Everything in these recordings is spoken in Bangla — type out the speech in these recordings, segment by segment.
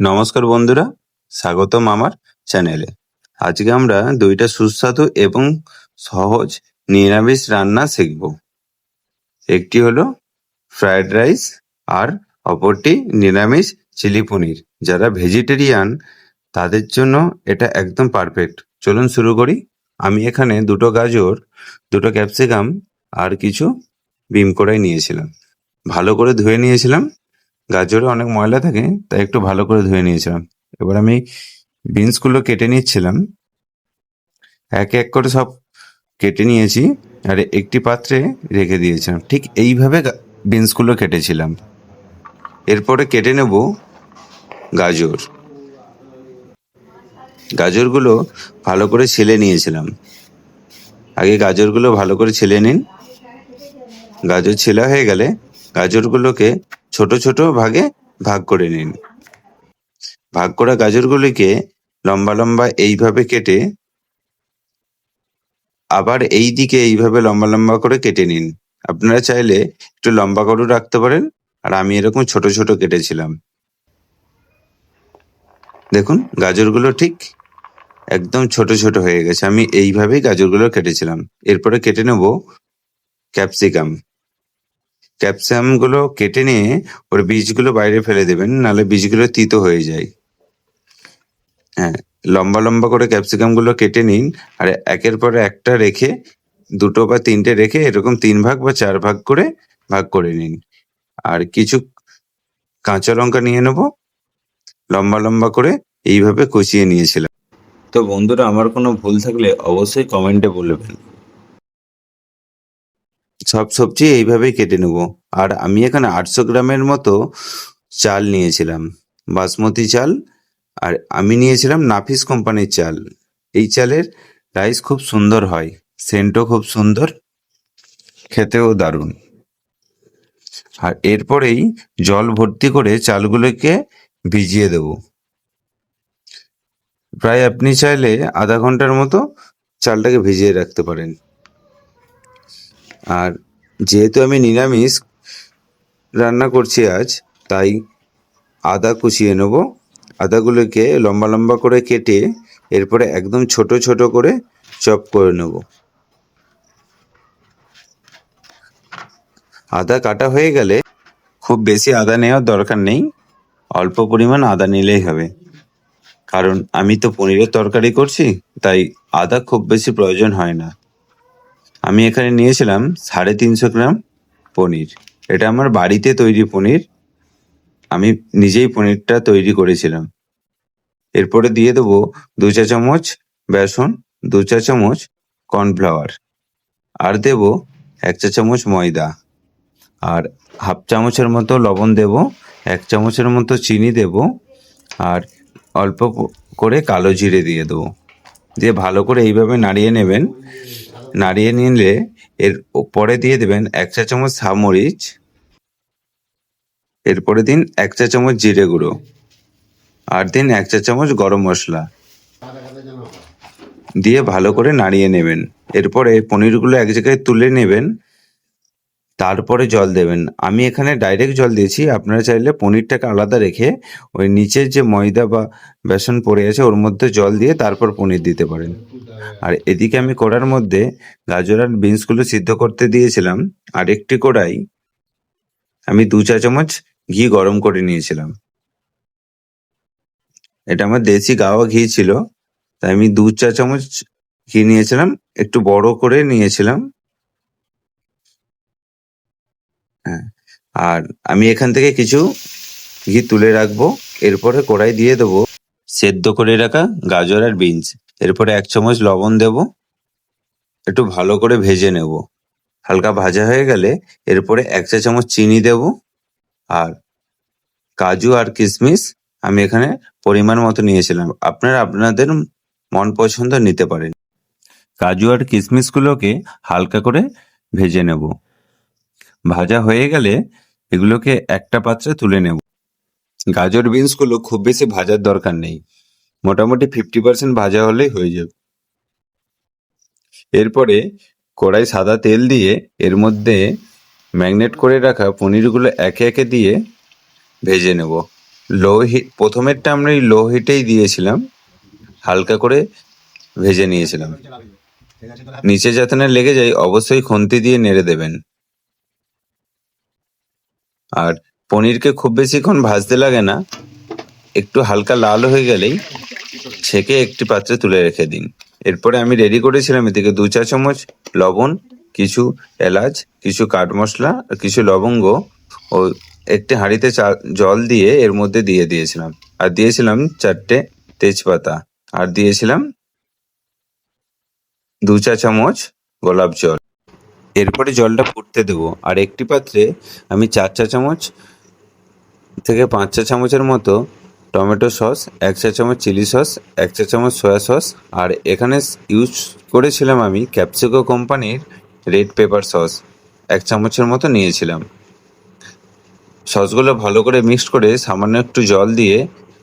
নমস্কার বন্ধুরা, স্বাগতম আমার চ্যানেলে। আজকে আমরা দুইটা সুস্বাদু এবং সহজ নিরামিষ রান্না শিখব। একটি হলো ফ্রায়েড রাইস আর অপরটি নিরামিষ চিলি পনির। যারা ভেজিটেরিয়ান, তাদের জন্য এটা একদম পারফেক্ট। চলুন শুরু করি। আমি এখানে দুটো গাজর, দুটো ক্যাপসিকাম আর কিছু বিম কড়াই নিয়েছিলাম। ভালো করে ধুয়ে নিয়েছিলাম। গাজরে অনেক ময়লা থাকে, তাই একটু ভালো করে ধুয়ে নিয়েছিলাম। এবার আমি বিনসগুলো কেটে নিচ্ছিলাম। এক এক করে সব কেটে নিয়েছি আর একটি পাত্রে রেখে দিয়েছিলাম। ঠিক এইভাবে বিনসগুলো কেটেছিলাম। এরপরে কেটে নেব গাজর। গাজরগুলো ভালো করে ছেলে নিয়েছিলাম। আগে গাজরগুলো ভালো করে ছেলে নিন। গাজর ছেলা হয়ে গেলে গাজরগুলোকে ছোট ছোট ভাগে ভাগ করে নিন। ভাগ করা গাজরগুলিকে লম্বা লম্বা এইভাবে কেটে আবার এই দিকে এইভাবে লম্বা লম্বা করে কেটে নিন। আপনারা চাইলে একটু লম্বা করেও রাখতে পারেন, আর আমি এরকম ছোট ছোট কেটেছিলাম। দেখুন, গাজরগুলো ঠিক একদম ছোট ছোট হয়ে গেছে। আমি এইভাবেই গাজরগুলো কেটেছিলাম। এরপরে কেটে নেব ক্যাপসিকাম। ক্যাপসিকামগুলো কেটে নিয়ে ওর বীজগুলো বাইরে ফেলে দেবেন, নাহলে বীজগুলো তিতো হয়ে যায়। হ্যাঁ লম্বা লম্বা করে ক্যাপসিকামগুলো কেটে নিন, আর একের পর একটা রেখে, দুটো বা তিনটে রেখে এরকম তিন ভাগ বা চার ভাগ করে ভাগ করে নিন। আর কিছু কাঁচা লঙ্কা নিয়ে নেব, লম্বা লম্বা করে এইভাবে কষিয়ে নিয়েছিলাম। তো বন্ধুরা, আমার কোনো ভুল থাকলে অবশ্যই কমেন্টে বলবেন। সব সবজি এইভাবেই কেটে নেব। আর আমি এখানে আটশো গ্রামের মতো চাল নিয়েছিলাম, বাসমতি চাল। আর আমি নিয়েছিলাম নাফিস কোম্পানির চাল। এই চালের রাইস খুব সুন্দর হয়, সেন্টও খুব সুন্দর, খেতেও দারুণ। আর এরপরেই জল ভর্তি করে চালগুলোকে ভিজিয়ে দেব। প্রায় আপনি চাইলে আধা ঘণ্টার মতো চালটাকে ভিজিয়ে রাখতে পারেন। আর যেহেতু আমি নিরামিষ রান্না করছি আজ, তাই আদা কুচিয়ে নেব। আদাগুলোকে লম্বা লম্বা করে কেটে এরপরে একদম ছোট ছোট করে চপ করে নেব। আদা কাটা হয়ে গেলে খুব বেশি আদা নেওয়ার দরকার নেই, অল্প পরিমাণ আদা নিলেই হবে। কারণ আমি তো পনিরের তরকারি করছি, তাই আদা খুব বেশি প্রয়োজন হয় না। আমি এখানে নিয়েছিলাম সাড়ে তিনশো গ্রাম পনির। এটা আমার বাড়িতে তৈরি পনির। আমি নিজেই পনিরটা তৈরি করেছিলাম। এরপরে দিয়ে দেবো দু চা চামচ বেসন, দু চা চামচ কর্নফ্লাওয়ার। আর দেবো এক চা চামচ ময়দা। আর হাফ চামচের মতো লবণ দেব, এক চামচের মতো চিনি দেব, আর অল্প করে কালো জিরে দিয়ে দেবো। দিয়ে ভালো করে এইভাবে নাড়িয়ে নেবেন। নাড়িয়ে নিলে এর পরে দিয়ে দেবেন এক চা চামচ সামরিচ এরপরে দিন এক চা চামচ জিরে গুঁড়ো, আর দিন এক চা চামচ গরম মশলা। দিয়ে ভালো করে নাড়িয়ে নেবেন। এরপরে পনিরগুলো এক জায়গায় তুলে নেবেন। তারপরে জল দেবেন। আমি এখানে ডাইরেক্ট জল দিয়েছি। আপনারা চাইলে পনিরটাকে আলাদা রেখে ওই নিচের যে ময়দা বা বেসন পড়ে আছে, ওর মধ্যে জল দিয়ে তারপর পনির দিতে পারেন। আর এদিকে আমি কড়ার মধ্যে গাজর আর বিনসগুলো সিদ্ধ করতে দিয়েছিলাম। আর একটি কড়াই আমি দু চা চামচ ঘি গরম করে নিয়েছিলাম। এটা আমার দেশি গাওয়া ঘি ছিল। তাই আমি দু চা চামচ ঘি নিয়েছিলাম। একটু বড় করে নিয়েছিলাম। হ্যাঁ। আর আমি এখান থেকে কিছু ঘি তুলে রাখব, এরপরে কড়াই দিয়ে দেবো সেদ্ধ করে রাখা গাজর আর বিনস। এরপরে এক চামচ লবণ দেব, একটু ভালো করে ভেজে নেব। হালকা ভাজা হয়ে গেলে এরপরে এক চা চামচ চিনি দেব আর কাজু আর কিশমিশ আমি এখানে পরিমাণ মতো নিয়েছিলাম। আপনারা আপনাদের মন পছন্দ নিতে পারেন। কাজু আর কিশমিশগুলোকে হালকা করে ভেজে নেব। ভাজা হয়ে গেলে এগুলোকে একটা পাত্রে তুলে নেব। গাজর বিনসগুলো খুব বেশি ভাজার দরকার নেই। মোটামুটি ফিফটি পার্সেন্ট ভাজা হলেই হয়ে যাবে। এরপরে কড়াই সাদা তেল দিয়ে এর মধ্যে ম্যাগনেট করে রাখা পনিরগুলো একে একে দিয়ে ভেজে নেব। লো হিট প্রথমেরটা আমরা এই লো হিটেই দিয়েছিলাম। হালকা করে ভেজে নিয়েছিলাম। নিচে যাতে না লেগে যায়, অবশ্যই খুন্তি দিয়ে নেড়ে দেবেন। আর পনিরকে খুব বেশিক্ষণ ভাজতে লাগে না, একটু হালকা লাল হয়ে গেলেই ছেঁকে একটি পাত্রে তুলে রেখে দিন। এরপরে আমি রেডি করেছিলাম এদিকে দু চা চামচ লবণ, কিছু এলাচ, কিছু কাঠ মশলা, কিছু লবঙ্গ ও একটি হাঁড়িতে জল দিয়ে এর মধ্যে দিয়ে দিয়েছিলাম। আর দিয়েছিলাম চারটে তেজপাতা। আর দিয়েছিলাম দু চা চামচ গোলাপ জল। এরপরে জলটা ফুটতে দেবো। আর একটি পাত্রে আমি চার চা চামচ থেকে পাঁচ চা চামচের মতো টমেটো সস, এক চা চামচ চিলি সস, এক চা চামচ সয়া সস, আর এখানে ইউজ করেছিলাম আমি ক্যাপসিকো কোম্পানির রেড পেপার সস, এক চামচের মতো নিয়েছিলাম। সসগুলো ভালো করে মিক্সড করে সামান্য একটু জল দিয়ে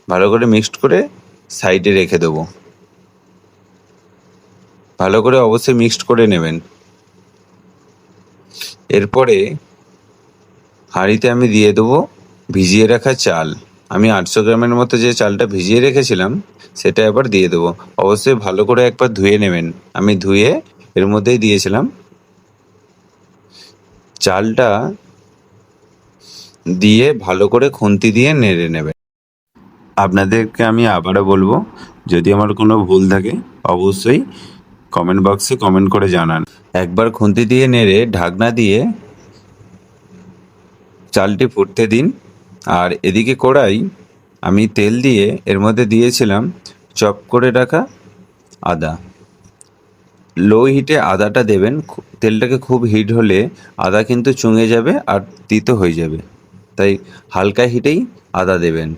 ভালো করে মিক্সড করে সাইডে রেখে দেবো। ভালো করে অবশ্যই মিক্সড করে নেবেন। এরপরে হাঁড়িতে আমি দিয়ে দেবো ভিজিয়ে রাখা চাল। আমি আটশো গ্রামের মতো যে চালটা ভিজিয়ে রেখেছিলাম, সেটা এবার দিয়ে দেবো। অবশ্যই ভালো করে একবার ধুয়ে নেবেন। আমি ধুয়ে এর মধ্যেই দিয়েছিলাম। চালটা দিয়ে ভালো করে খুন্তি দিয়ে নেড়ে নেবেন। আপনাদেরকে আমি আবারও বলব, যদি আমার কোনো ভুল থাকে, অবশ্যই কমেন্ট বক্সে কমেন্ট করে জানান। একবার খুন্তি দিয়ে নেড়ে, ঢাকনা দিয়ে চালটি ফুটতে দিন। আর এদিকে কড়াই আমি তেল দিয়ে এর মধ্যে দিয়েছিলাম চপ করে রাখা আদা। লো হিটে আদাটা দেবেন তেলটাকে খুব হিট হলে আদা কিন্তু চুঙে যাবে আর তিতো হয়ে যাবে। তাই হালকা হিটেই আদা দেবেন।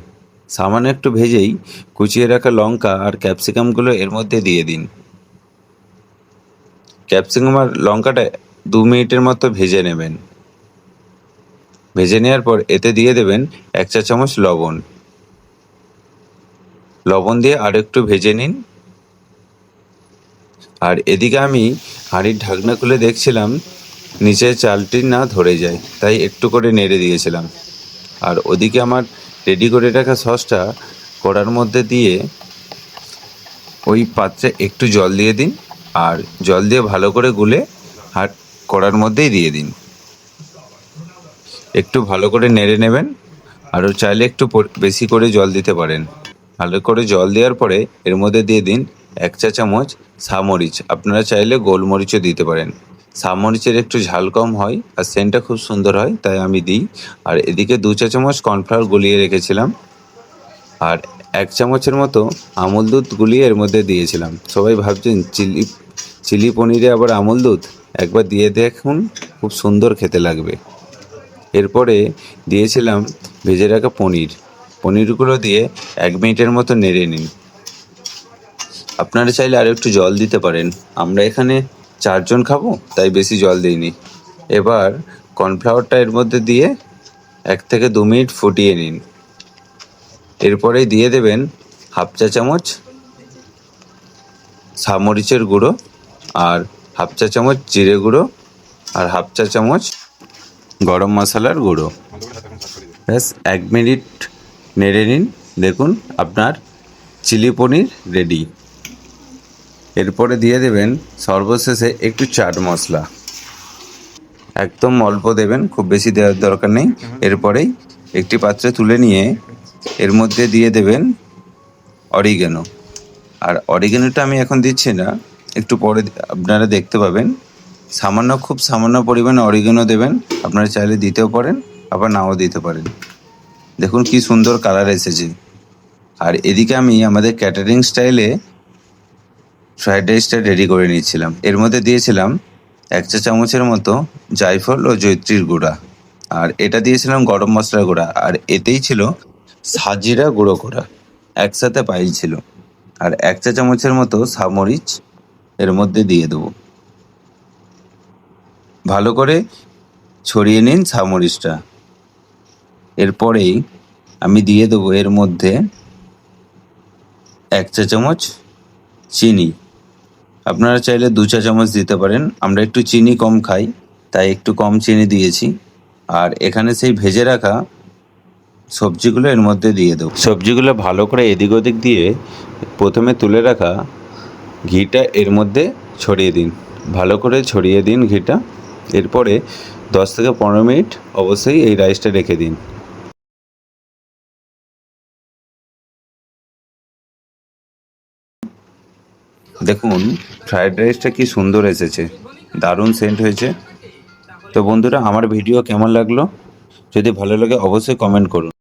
সামান্য একটু ভেজেই কুচিয়ে রাখা লঙ্কা আর ক্যাপসিকামগুলো এর মধ্যে দিয়ে দিন। ক্যাপসিকাম আর লঙ্কাটা দু মিনিটের মতো ভেজে নেবেন। ভেজে নেওয়ার পর এতে দিয়ে দেবেন এক চা চামচ লবণ। লবণ দিয়ে আর একটু ভেজে নিন। আর এদিকে আমি হাঁড়ির ঢাকনা খুলে দেখছিলাম, নিচে চালটি না ধরে যায়, তাই একটু করে নেড়ে দিয়েছিলাম। আর ওদিকে আমার রেডি করে রাখা সসটা কড়ার মধ্যে দিয়ে ওই পাত্রে একটু জল দিয়ে দিন। আর জল দিয়ে ভালো করে গুলে হাট কড়ার মধ্যেই দিয়ে দিন। একটু ভালো করে নেড়ে নেবেন, আরও চাইলে একটু বেশি করে জল দিতে পারেন। ভালো করে জল দেওয়ার পরে এর মধ্যে দিয়ে দিন এক চা চামচ সামরিচ আপনারা চাইলে গোলমরিচও দিতে পারেন। সামরিচের একটু ঝাল কম হয় আর সেন্টটা খুব সুন্দর হয়, তাই আমি দিই। আর এদিকে দু চা চামচ কর্নফ্লাওয়ার গলিয়ে রেখেছিলাম। আর এক চামচের মতো আমুল দুধ গুলিয়ে এর মধ্যে দিয়েছিলাম। সবাই ভাবছেন চিলি চিলি পনিরে আবার আমুল দুধ, একবার দিয়ে দেখুন, খুব সুন্দর খেতে লাগবে। এরপরে দিয়েছিলাম ভেজে রাখা পনির। পনিরগুলো দিয়ে এক মিনিটের মতো নেড়ে নিন। আপনারা চাইলে আর একটু জল দিতে পারেন। আমরা এখানে চারজন খাব, তাই বেশি জল দিইনি। এবার কর্নফ্লাওয়ারটা এর মধ্যে দিয়ে এক থেকে দু মিনিট ফুটিয়ে নিন। এরপরেই দিয়ে দেবেন হাফ চা চামচ সামরিচের গুঁড়ো। আর হাফ চা চামচ জিরে গুঁড়ো আর হাফ চা চামচ গরম মশলার গুঁড়ো। ব্যাস, এক মিনিট নেড়ে নিন। দেখুন, আপনার চিলি পনির রেডি এরপরে দিয়ে দেবেন সর্বশেষে একটু চাট মশলা। একদম অল্প দেবেন, খুব বেশি দেওয়ার দরকার নেই। এরপরেই একটি পাত্রে তুলে নিয়ে এর মধ্যে দিয়ে দেবেন অরিগেনো। আর অরিগেনোটা আমি এখন দিচ্ছি না একটু পরে আপনারা দেখতে পাবেন। সামান্য, খুব সামান্য পরিমাণে অরিগেনো দেবেন। আপনারা চাইলে দিতেও পারেন, আবার নাও দিতে পারেন। দেখুন কি সুন্দর কালার এসেছে। আর এদিকে আমি আমাদের ক্যাটারিং স্টাইলে ফ্রাইড রাইসটা রেডি করে নিয়েছিলাম এর মধ্যে দিয়েছিলাম এক চা চামচের মতো জায়ফল ও জৈত্রীর গুঁড়া। আর এটা দিয়েছিলাম গরম মশলার গুঁড়া। আর এতেই ছিল সাজিরা গুঁড়ো করা। একসাথে পাইল ছিল। আর এক চা চামচের মতো সামরিচ এর মধ্যে দিয়ে দেবো। ভালো করে ছড়িয়ে নিন সামরিচটা। এরপরেই আমি দিয়ে দেবো এর মধ্যে এক চা চামচ চিনি। আপনারা চাইলে দু চা চামচ দিতে পারেন। আমরা একটু চিনি কম খাই, তাই একটু কম চিনি দিয়েছি। আর এখানে সেই ভেজে রাখা সবজিগুলো এর মধ্যে দিয়ে দেবো। সবজিগুলো ভালো করে এদিক ওদিক দিয়ে প্রথমে তুলে রাখা ঘিটা এর মধ্যে ছড়িয়ে দিন। ভালো করে ছড়িয়ে দিন ঘিটা। এরপরে দশ থেকে পনেরো মিনিট অবশ্যই এই রাইসটা রেখে দিন। দেখুন ফ্রায়েড রাইসটা কি সুন্দর এসেছে। দারুণ সেন্ট হয়েছে। তো বন্ধুরা, আমার ভিডিও কেমন লাগল? যদি ভালো লাগে, অবশ্যই কমেন্ট করুন।